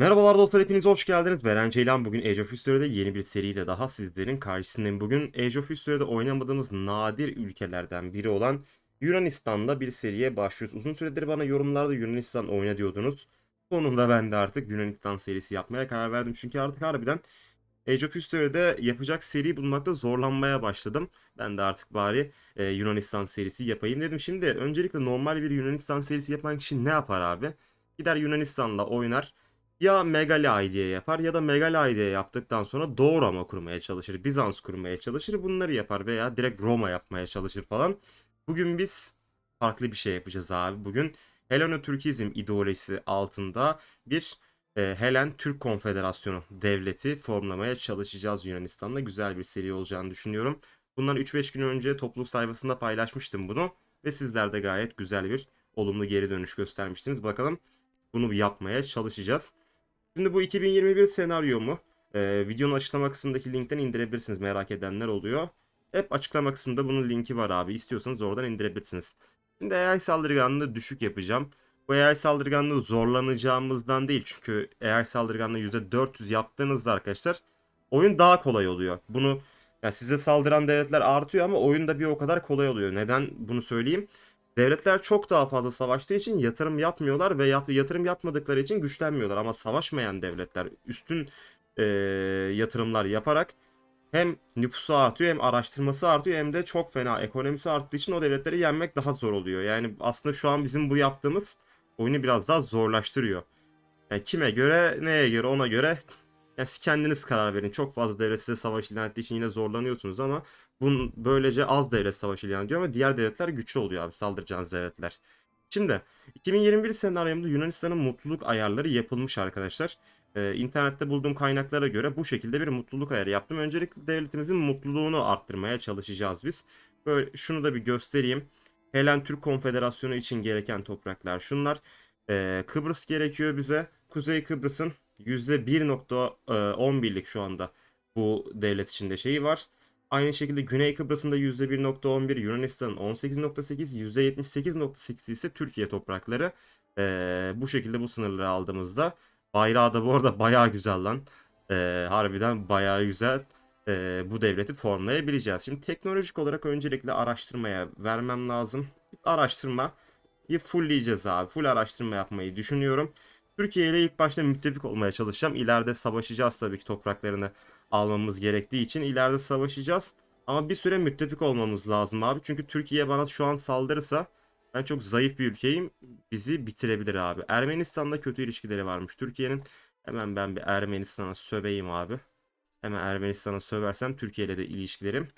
Merhabalar dostlar hepiniz hoş geldiniz. Beren Ceylan bugün Age of History'de yeni bir seriyle daha sizlerin karşısındayım. Bugün Age of History'de oynamadığımız nadir ülkelerden biri olan Yunanistan'da bir seriye başlıyoruz. Uzun süredir bana yorumlarda Yunanistan oyna diyordunuz. Sonunda ben de artık Yunanistan serisi yapmaya karar verdim. Çünkü artık harbiden Age of History'de yapacak seri bulmakta zorlanmaya başladım. Ben de artık bari e, Yunanistan serisi yapayım dedim. Şimdi öncelikle normal bir Yunanistan serisi yapan kişi ne yapar abi? Gider Yunanistan'la oynar ya Megali ID'ye yapar ya da Megali ID'ye yaptıktan sonra Doğu Roma kurmaya çalışır. Bizans kurmaya çalışır. Bunları yapar veya direkt Roma yapmaya çalışır falan. Bugün biz farklı bir şey yapacağız abi. Bugün Heleno-Türkizm ideolojisi altında bir e, Helen Türk Konfederasyonu devleti formlamaya çalışacağız Yunanistan'da. Güzel bir seri olacağını düşünüyorum. Bundan 3-5 gün önce topluluk sayfasında paylaşmıştım bunu ve sizler de gayet güzel bir olumlu geri dönüş göstermiştiniz. Bakalım bunu yapmaya çalışacağız. Şimdi bu 2021 senaryomu e, videonun açıklama kısmındaki linkten indirebilirsiniz merak edenler oluyor. Hep açıklama kısmında bunun linki var abi. İstiyorsanız oradan indirebilirsiniz. Şimdi AI saldırganlığı düşük yapacağım. Bu AI saldırganlığı zorlanacağımızdan değil. Çünkü AI saldırganlığı %400 yaptığınızda arkadaşlar oyun daha kolay oluyor. Bunu ya size saldıran devletler artıyor ama oyunda bir o kadar kolay oluyor. Neden bunu söyleyeyim? Devletler çok daha fazla savaştığı için yatırım yapmıyorlar ve yap, yatırım yapmadıkları için güçlenmiyorlar. Ama savaşmayan devletler üstün e, yatırımlar yaparak hem nüfusu artıyor hem araştırması artıyor hem de çok fena ekonomisi arttığı için o devletleri yenmek daha zor oluyor. Yani aslında şu an bizim bu yaptığımız oyunu biraz daha zorlaştırıyor. Yani kime göre, neye göre, ona göre yani siz kendiniz karar verin. Çok fazla devlet size savaş ilan ettiği için yine zorlanıyorsunuz ama bunun böylece az devlet savaşı ilan ediyor ama diğer devletler güçlü oluyor abi saldıracağınız devletler. Şimdi 2021 senaryomda Yunanistan'ın mutluluk ayarları yapılmış arkadaşlar. Ee, internette bulduğum kaynaklara göre bu şekilde bir mutluluk ayarı yaptım. Öncelikle devletimizin mutluluğunu arttırmaya çalışacağız biz. Böyle şunu da bir göstereyim. Helen Türk Konfederasyonu için gereken topraklar şunlar. Ee, Kıbrıs gerekiyor bize. Kuzey Kıbrıs'ın %1.11'lik şu anda bu devlet içinde şeyi var. Aynı şekilde Güney Kıbrıs'ın da %1.11, Yunanistan'ın 18.8, %78.8 ise Türkiye toprakları. Ee, bu şekilde bu sınırları aldığımızda bayrağı da bu arada bayağı güzel lan. Ee, harbiden bayağı güzel. Ee, bu devleti formlayabileceğiz. Şimdi teknolojik olarak öncelikle araştırmaya vermem lazım. Araştırmayı fullleyeceğiz abi. Full araştırma yapmayı düşünüyorum. Türkiye ile ilk başta müttefik olmaya çalışacağım. İleride savaşacağız tabii ki topraklarını almamız gerektiği için ileride savaşacağız. Ama bir süre müttefik olmamız lazım abi. Çünkü Türkiye bana şu an saldırırsa ben çok zayıf bir ülkeyim. Bizi bitirebilir abi. Ermenistan'da kötü ilişkileri varmış Türkiye'nin. Hemen ben bir Ermenistan'a söveyim abi. Hemen Ermenistan'a söversem Türkiye ile de ilişkilerim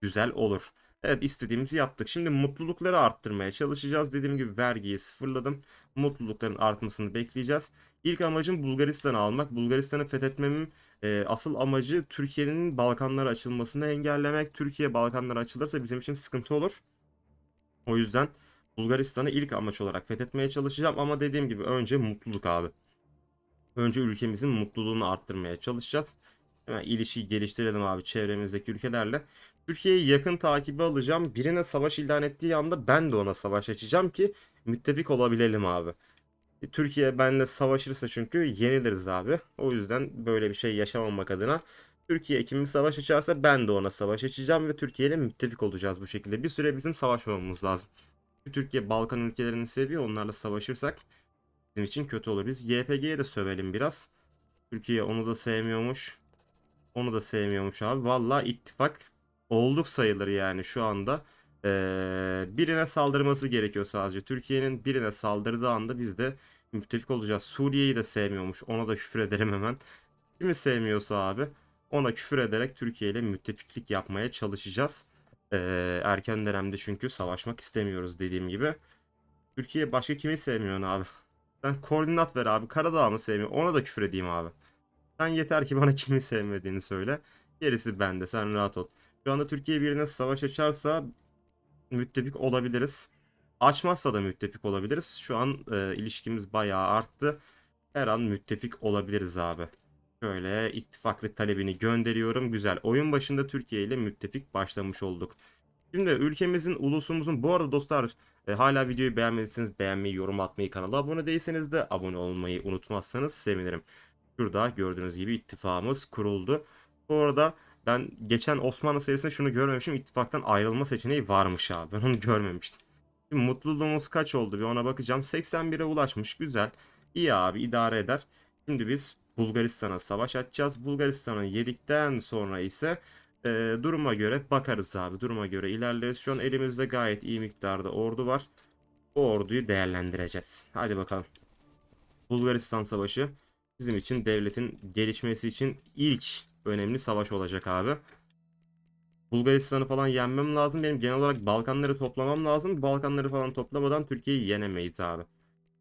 güzel olur. Evet istediğimizi yaptık. Şimdi mutlulukları arttırmaya çalışacağız. Dediğim gibi vergiyi sıfırladım. Mutlulukların artmasını bekleyeceğiz. İlk amacım Bulgaristan'ı almak. Bulgaristan'ı fethetmemin e, asıl amacı Türkiye'nin Balkanlara açılmasını engellemek. Türkiye Balkanlara açılırsa bizim için sıkıntı olur. O yüzden Bulgaristan'ı ilk amaç olarak fethetmeye çalışacağım. Ama dediğim gibi önce mutluluk abi. Önce ülkemizin mutluluğunu arttırmaya çalışacağız. Hemen ilişki geliştirelim abi çevremizdeki ülkelerle. Türkiye'yi yakın takibi alacağım. Birine savaş ilan ettiği anda ben de ona savaş açacağım ki müttefik olabilelim abi. E, Türkiye benimle savaşırsa çünkü yeniliriz abi. O yüzden böyle bir şey yaşamamak adına Türkiye kimi savaş açarsa ben de ona savaş açacağım ve Türkiye ile müttefik olacağız bu şekilde. Bir süre bizim savaşmamamız lazım. Türkiye Balkan ülkelerini seviyor. Onlarla savaşırsak bizim için kötü olur. Biz YPG'ye de sövelim biraz. Türkiye onu da sevmiyormuş. Onu da sevmiyormuş abi. Valla ittifak olduk sayılır yani şu anda. Ee, birine saldırması gerekiyor sadece. Türkiye'nin birine saldırdığı anda biz de müttefik olacağız. Suriye'yi de sevmiyormuş. Ona da küfür ederim hemen. Kimi sevmiyorsa abi ona küfür ederek Türkiye ile müttefiklik yapmaya çalışacağız. Ee, erken dönemde çünkü savaşmak istemiyoruz dediğim gibi. Türkiye başka kimi sevmiyor abi? Sen koordinat ver abi. Karadağ mı sevmiyor? Ona da küfür edeyim abi. Sen yeter ki bana kimi sevmediğini söyle. Gerisi bende. Sen rahat ol. Şu anda Türkiye birine savaş açarsa müttefik olabiliriz. Açmazsa da müttefik olabiliriz. Şu an e, ilişkimiz bayağı arttı. Her an müttefik olabiliriz abi. Şöyle ittifaklık talebini gönderiyorum. Güzel. Oyun başında Türkiye ile müttefik başlamış olduk. Şimdi ülkemizin, ulusumuzun bu arada dostlar e, hala videoyu beğenmediyseniz beğenmeyi, yorum atmayı, kanala abone değilseniz de abone olmayı unutmazsanız sevinirim. Şurada gördüğünüz gibi ittifakımız kuruldu. Bu arada ben geçen Osmanlı serisinde şunu görmemişim. İttifaktan ayrılma seçeneği varmış abi. Ben onu görmemiştim. Şimdi mutluluğumuz kaç oldu bir ona bakacağım. 81'e ulaşmış. Güzel. İyi abi idare eder. Şimdi biz Bulgaristan'a savaş açacağız. Bulgaristan'ı yedikten sonra ise e, duruma göre bakarız abi. Duruma göre ilerleriz. Şu an elimizde gayet iyi miktarda ordu var. O orduyu değerlendireceğiz. Hadi bakalım. Bulgaristan Savaşı bizim için devletin gelişmesi için ilk önemli savaş olacak abi. Bulgaristan'ı falan yenmem lazım. Benim genel olarak Balkanları toplamam lazım. Balkanları falan toplamadan Türkiye'yi yenemeyiz abi.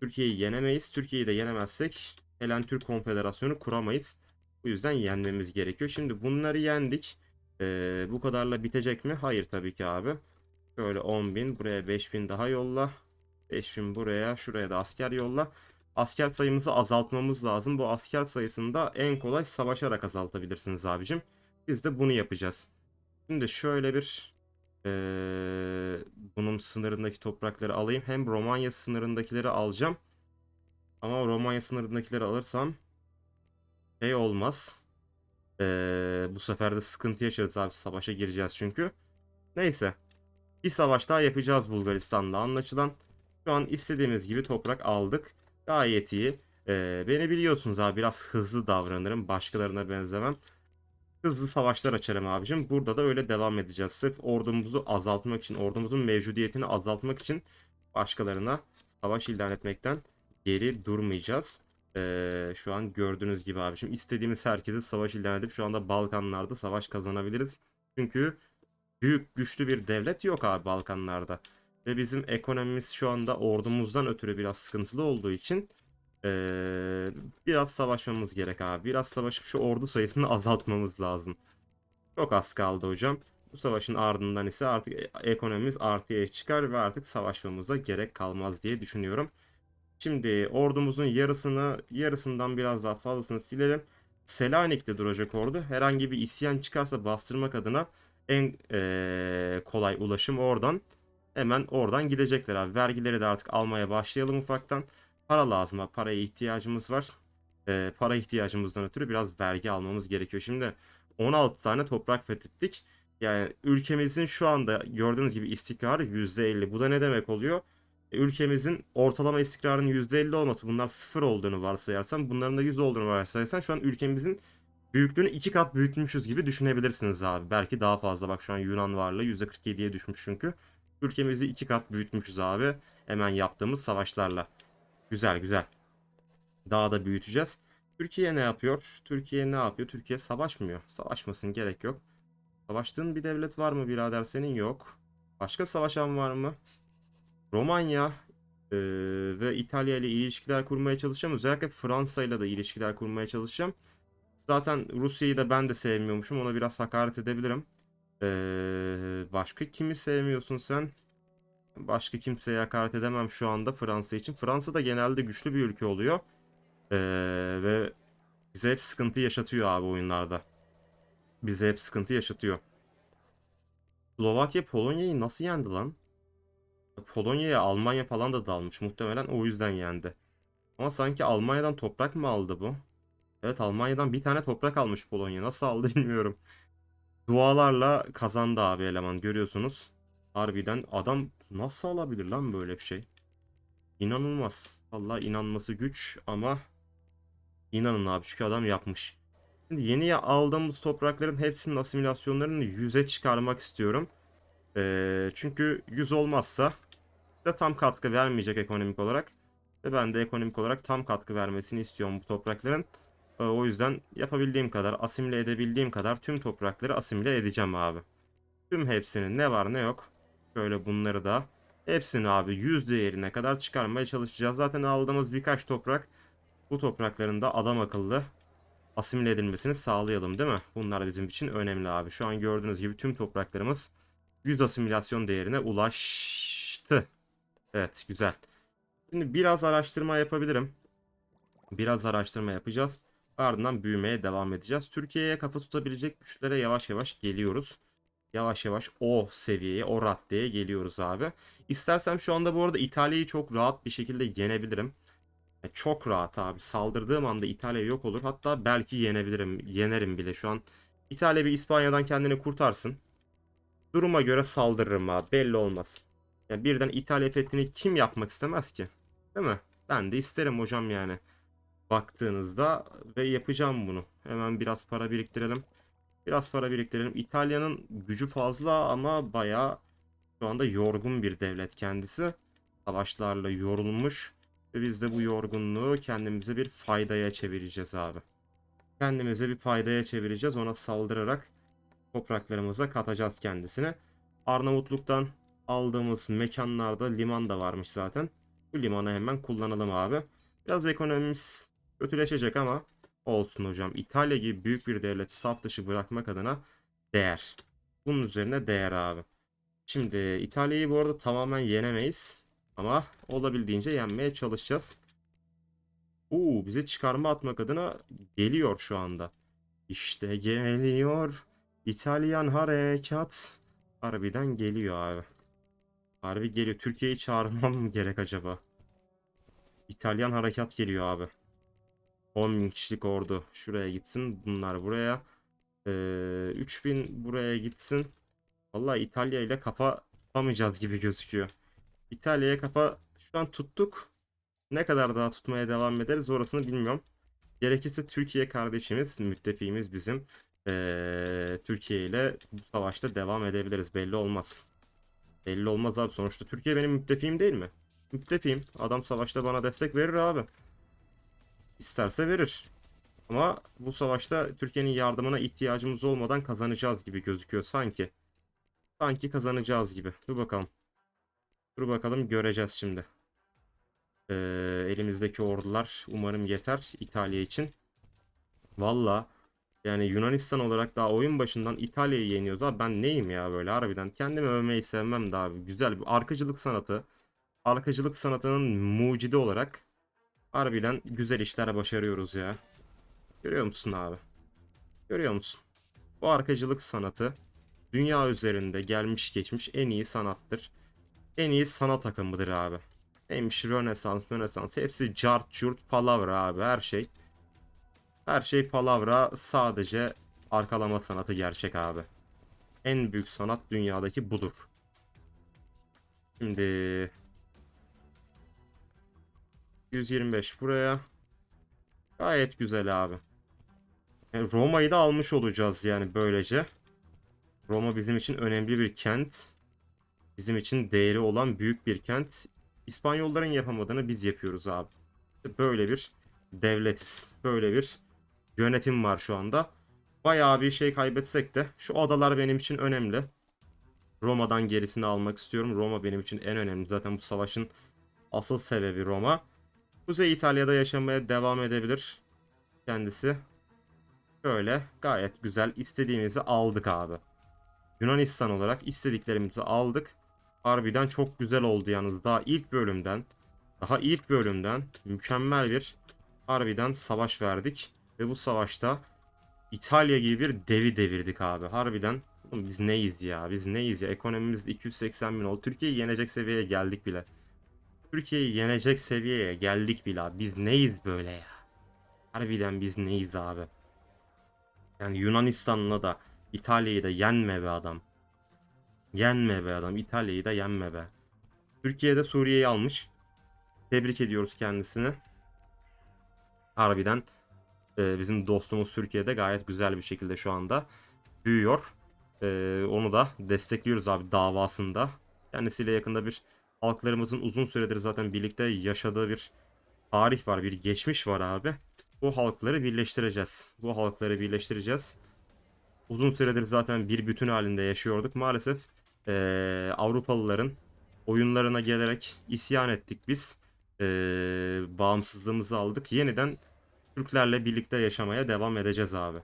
Türkiye'yi yenemeyiz. Türkiye'yi de yenemezsek Helen Türk Konfederasyonu kuramayız. Bu yüzden yenmemiz gerekiyor. Şimdi bunları yendik. Ee, bu kadarla bitecek mi? Hayır tabii ki abi. Şöyle 10.000 buraya 5.000 daha yolla. 5000 buraya şuraya da asker yolla. Asker sayımızı azaltmamız lazım. Bu asker sayısını da en kolay savaşarak azaltabilirsiniz abicim. Biz de bunu yapacağız. Şimdi şöyle bir eee, bunun sınırındaki toprakları alayım. Hem Romanya sınırındakileri alacağım. Ama Romanya sınırındakileri alırsam şey olmaz. Eee, bu sefer de sıkıntı yaşarız abi. Savaşa gireceğiz çünkü. Neyse. Bir savaş daha yapacağız Bulgaristan'la anlaşılan. Şu an istediğimiz gibi toprak aldık. Gayet iyi. Ee, beni biliyorsunuz abi biraz hızlı davranırım. Başkalarına benzemem. Hızlı savaşlar açarım abicim. Burada da öyle devam edeceğiz. Sırf ordumuzu azaltmak için, ordumuzun mevcudiyetini azaltmak için başkalarına savaş ilan etmekten geri durmayacağız. Ee, şu an gördüğünüz gibi abicim istediğimiz herkese savaş ilan edip şu anda Balkanlarda savaş kazanabiliriz. Çünkü büyük güçlü bir devlet yok abi Balkanlarda. Ve bizim ekonomimiz şu anda ordumuzdan ötürü biraz sıkıntılı olduğu için eee, biraz savaşmamız gerek abi. Biraz savaşıp şu ordu sayısını azaltmamız lazım. Çok az kaldı hocam. Bu savaşın ardından ise artık e- ekonomimiz artıya çıkar ve artık savaşmamıza gerek kalmaz diye düşünüyorum. Şimdi ordumuzun yarısını, yarısından biraz daha fazlasını silelim. Selanik'te duracak ordu. Herhangi bir isyan çıkarsa bastırmak adına en eee, kolay ulaşım oradan. Hemen oradan gidecekler abi. Vergileri de artık almaya başlayalım ufaktan. Para lazım abi. Paraya ihtiyacımız var. Eee, para ihtiyacımızdan ötürü biraz vergi almamız gerekiyor. Şimdi 16 tane toprak fethettik. Yani ülkemizin şu anda gördüğünüz gibi istikrarı %50. Bu da ne demek oluyor? E, Ülkemizin ortalama istikrarının %50 olması bunlar sıfır olduğunu varsayarsan bunların da 100 olduğunu varsayarsan şu an ülkemizin büyüklüğünü iki kat büyütmüşüz gibi düşünebilirsiniz abi. Belki daha fazla bak şu an Yunan varlığı %47'ye düşmüş çünkü. Ülkemizi iki kat büyütmüşüz abi. Hemen yaptığımız savaşlarla. Güzel güzel. Daha da büyüteceğiz. Türkiye ne yapıyor? Türkiye ne yapıyor? Türkiye savaşmıyor. Savaşmasın gerek yok. Savaştığın bir devlet var mı birader senin? Yok. Başka savaşan var mı? Romanya eee, ve İtalya ile ilişkiler kurmaya çalışacağım. Özellikle Fransa ile de ilişkiler kurmaya çalışacağım. Zaten Rusya'yı da ben de sevmiyormuşum. Ona biraz hakaret edebilirim. Eee, başka kimi sevmiyorsun sen? Başka kimseye hakaret edemem şu anda Fransa için. Fransa da genelde güçlü bir ülke oluyor. Eee, ve bize hep sıkıntı yaşatıyor abi oyunlarda. Bize hep sıkıntı yaşatıyor. Slovakya Polonya'yı nasıl yendi lan? Polonya'ya Almanya falan da dalmış. Muhtemelen o yüzden yendi. Ama sanki Almanya'dan toprak mı aldı bu? Evet Almanya'dan bir tane toprak almış Polonya. Nasıl aldı bilmiyorum. Dualarla kazandı abi eleman görüyorsunuz. Harbiden adam nasıl alabilir lan böyle bir şey? İnanılmaz. Vallahi inanması güç ama inanın abi çünkü adam yapmış. Şimdi yeni aldığımız toprakların hepsinin asimilasyonlarını 100'e çıkarmak istiyorum. Ee, çünkü 100 olmazsa da tam katkı vermeyecek ekonomik olarak. Ve ben de ekonomik olarak tam katkı vermesini istiyorum bu toprakların. Ee, O yüzden yapabildiğim kadar, asimile edebildiğim kadar tüm toprakları asimile edeceğim abi. Tüm hepsinin ne var ne yok. Şöyle bunları da hepsini abi 100 değerine kadar çıkarmaya çalışacağız. Zaten aldığımız birkaç toprak bu toprakların da adam akıllı asimile edilmesini sağlayalım değil mi? Bunlar bizim için önemli abi. Şu an gördüğünüz gibi tüm topraklarımız 100 asimilasyon değerine ulaştı. Evet güzel. Şimdi biraz araştırma yapabilirim. Biraz araştırma yapacağız. Ardından büyümeye devam edeceğiz. Türkiye'ye kafa tutabilecek güçlere yavaş yavaş geliyoruz. Yavaş yavaş o seviyeye, o raddeye geliyoruz abi. İstersem şu anda bu arada İtalya'yı çok rahat bir şekilde yenebilirim. Ya Çok rahat abi. Saldırdığım anda İtalya yok olur. Hatta belki yenebilirim. Yenerim bile şu an. İtalya bir İspanya'dan kendini kurtarsın. Duruma göre saldırırım abi. Belli olmaz. Ya birden İtalya fethini kim yapmak istemez ki? Değil mi? Ben de isterim hocam yani. Baktığınızda ve yapacağım bunu. Hemen biraz para biriktirelim. Biraz para biriktirelim. İtalya'nın gücü fazla ama bayağı şu anda yorgun bir devlet kendisi. Savaşlarla yorulmuş. Ve biz de bu yorgunluğu kendimize bir faydaya çevireceğiz abi. Kendimize bir faydaya çevireceğiz. Ona saldırarak topraklarımıza katacağız kendisini. Arnavutluk'tan aldığımız mekanlarda liman da varmış zaten. Bu limanı hemen kullanalım abi. Biraz ekonomimiz kötüleşecek ama olsun hocam. İtalya gibi büyük bir devleti saf dışı bırakmak adına değer. Bunun üzerine değer abi. Şimdi İtalya'yı bu arada tamamen yenemeyiz. Ama olabildiğince yenmeye çalışacağız. Oo, bize çıkarma atmak adına geliyor şu anda. İşte geliyor. İtalyan harekat. Harbiden geliyor abi. Harbi geliyor. Türkiye'yi çağırmam mı gerek acaba? İtalyan harekat geliyor abi. 10 bin kişilik ordu şuraya gitsin. Bunlar buraya. Ee, 3000 buraya gitsin. Vallahi İtalya ile kafa tutamayacağız gibi gözüküyor. İtalya'ya kafa şu an tuttuk. Ne kadar daha tutmaya devam ederiz orasını bilmiyorum. Gerekirse Türkiye kardeşimiz, müttefiğimiz bizim. Ee, Türkiye ile bu savaşta devam edebiliriz. Belli olmaz. Belli olmaz abi. Sonuçta Türkiye benim müttefiğim değil mi? Müttefiğim. Adam savaşta bana destek verir abi. İsterse verir. Ama bu savaşta Türkiye'nin yardımına ihtiyacımız olmadan kazanacağız gibi gözüküyor sanki. Sanki kazanacağız gibi. Dur bakalım. Dur bakalım göreceğiz şimdi. Ee, elimizdeki ordular umarım yeter İtalya için. Valla yani Yunanistan olarak daha oyun başından İtalya'yı yeniyoruz abi. Ben neyim ya böyle harbiden. Kendimi övmeyi sevmem de abi. Güzel bir arkacılık sanatı. Arkacılık sanatının mucidi olarak harbiden güzel işler başarıyoruz ya. Görüyor musun abi? Görüyor musun? Bu arkacılık sanatı dünya üzerinde gelmiş geçmiş en iyi sanattır. En iyi sanat akımıdır abi. Neymiş Rönesans, Rönesans hepsi cart curt palavra abi her şey. Her şey palavra sadece arkalama sanatı gerçek abi. En büyük sanat dünyadaki budur. Şimdi 125 buraya. Gayet güzel abi. Yani Roma'yı da almış olacağız yani böylece. Roma bizim için önemli bir kent. Bizim için değeri olan büyük bir kent. İspanyolların yapamadığını biz yapıyoruz abi. Böyle bir devletiz. Böyle bir yönetim var şu anda. Bayağı bir şey kaybetsek de şu adalar benim için önemli. Roma'dan gerisini almak istiyorum. Roma benim için en önemli. Zaten bu savaşın asıl sebebi Roma. Kuzey İtalya'da yaşamaya devam edebilir kendisi. Böyle gayet güzel istediğimizi aldık abi. Yunanistan olarak istediklerimizi aldık. Harbiden çok güzel oldu yalnız. Daha ilk bölümden, daha ilk bölümden mükemmel bir harbiden savaş verdik. Ve bu savaşta İtalya gibi bir devi devirdik abi. Harbiden biz neyiz ya? Biz neyiz ya? Ekonomimiz 280 bin oldu. Türkiye'yi yenecek seviyeye geldik bile. Türkiye'yi yenecek seviyeye geldik bile abi. Biz neyiz böyle ya? Harbiden biz neyiz abi? Yani Yunanistan'la da İtalya'yı da yenme be adam. Yenme be adam. İtalya'yı da yenme be. Türkiye'de Suriye'yi almış. Tebrik ediyoruz kendisini. Harbiden e, bizim dostumuz Türkiye'de gayet güzel bir şekilde şu anda büyüyor. E, onu da destekliyoruz abi davasında. Kendisiyle yakında bir halklarımızın uzun süredir zaten birlikte yaşadığı bir tarih var, bir geçmiş var abi. Bu halkları birleştireceğiz. Bu halkları birleştireceğiz. Uzun süredir zaten bir bütün halinde yaşıyorduk. Maalesef eee, Avrupalıların oyunlarına gelerek isyan ettik biz. Eee, bağımsızlığımızı aldık. Yeniden Türklerle birlikte yaşamaya devam edeceğiz abi.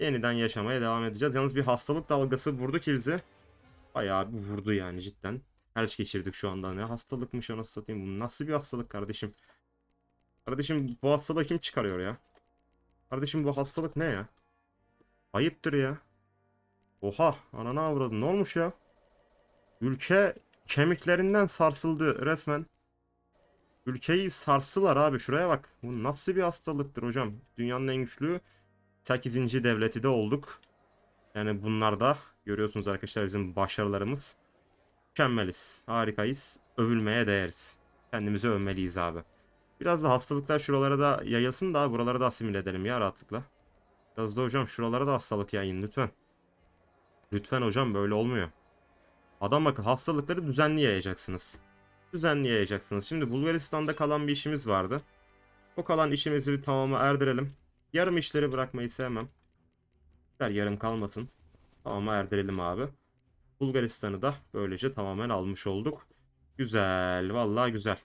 Yeniden yaşamaya devam edeceğiz. Yalnız bir hastalık dalgası vurdu ki bizi. Bayağı bir vurdu yani cidden. Felç geçirdik şu anda. Ne hastalıkmış anasını satayım. Bu nasıl bir hastalık kardeşim? Kardeşim bu hastalığı kim çıkarıyor ya? Kardeşim bu hastalık ne ya? Ayıptır ya. Oha ananı avradı ne olmuş ya? Ülke kemiklerinden sarsıldı resmen. Ülkeyi sarstılar abi şuraya bak. Bu nasıl bir hastalıktır hocam? Dünyanın en güçlü 8. devleti de olduk. Yani bunlar da görüyorsunuz arkadaşlar bizim başarılarımız. Mükemmeliz, harikayız, övülmeye değeriz. Kendimizi övmeliyiz abi. Biraz da hastalıklar şuralara da yayılsın da buralara da asimile edelim ya rahatlıkla. Biraz da hocam şuralara da hastalık yayın lütfen. Lütfen hocam böyle olmuyor. Adam bakın hastalıkları düzenli yayacaksınız. Düzenli yayacaksınız. Şimdi Bulgaristan'da kalan bir işimiz vardı. O kalan işimizi bir tamama erdirelim. Yarım işleri bırakmayı sevmem. İster yarım kalmasın. Tamama erdirelim abi. Bulgaristan'ı da böylece tamamen almış olduk. Güzel. Vallahi güzel.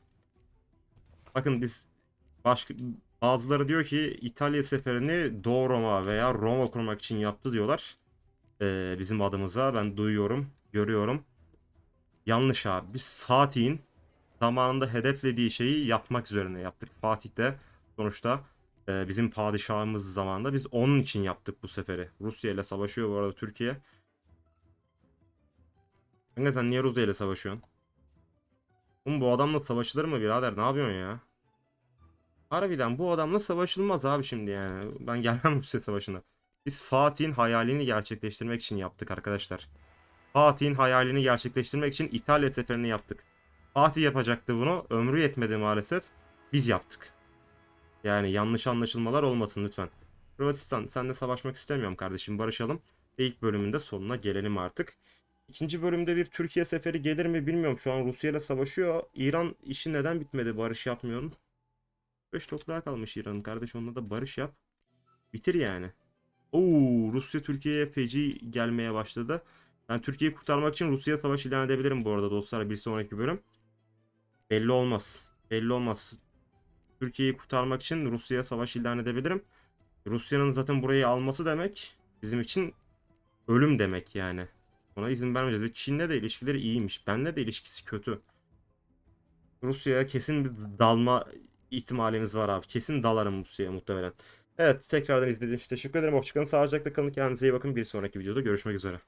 Bakın biz başka bazıları diyor ki İtalya seferini Doğu Roma veya Roma kurmak için yaptı diyorlar. Ee, bizim adımıza ben duyuyorum, görüyorum. Yanlış abi. Biz Fatih'in zamanında hedeflediği şeyi yapmak üzerine yaptık. Fatih de sonuçta e, bizim padişahımız zamanında biz onun için yaptık bu seferi. Rusya ile savaşıyor bu arada Türkiye. Kanka sen niye Rusya ile savaşıyorsun? Oğlum bu adamla savaşılır mı birader? Ne yapıyorsun ya? Harbiden bu adamla savaşılmaz abi şimdi yani. Ben gelmem Rusya savaşına. Biz Fatih'in hayalini gerçekleştirmek için yaptık arkadaşlar. Fatih'in hayalini gerçekleştirmek için İtalya seferini yaptık. Fatih yapacaktı bunu. Ömrü yetmedi maalesef. Biz yaptık. Yani yanlış anlaşılmalar olmasın lütfen. Hırvatistan senle savaşmak istemiyorum kardeşim barışalım. İlk bölümünde sonuna gelelim artık. İkinci bölümde bir Türkiye seferi gelir mi bilmiyorum. Şu an Rusya ile savaşıyor. İran işi neden bitmedi barış yapmıyorsun? 5 toprağa kalmış İran'ın kardeş onunla da barış yap. Bitir yani. Oo Rusya Türkiye'ye feci gelmeye başladı. Ben Türkiye'yi kurtarmak için Rusya savaş ilan edebilirim bu arada dostlar bir sonraki bölüm. Belli olmaz. Belli olmaz. Türkiye'yi kurtarmak için Rusya'ya savaş ilan edebilirim. Rusya'nın zaten burayı alması demek bizim için ölüm demek yani. Ona izin vermeyeceğiz. Ve Çin'le de ilişkileri iyiymiş. Benle de ilişkisi kötü. Rusya'ya kesin bir dalma ihtimalimiz var abi. Kesin dalarım Rusya'ya muhtemelen. Evet tekrardan izlediğiniz için teşekkür ederim. Hoşçakalın. Sağlıcakla kalın. Kendinize iyi bakın. Bir sonraki videoda görüşmek üzere.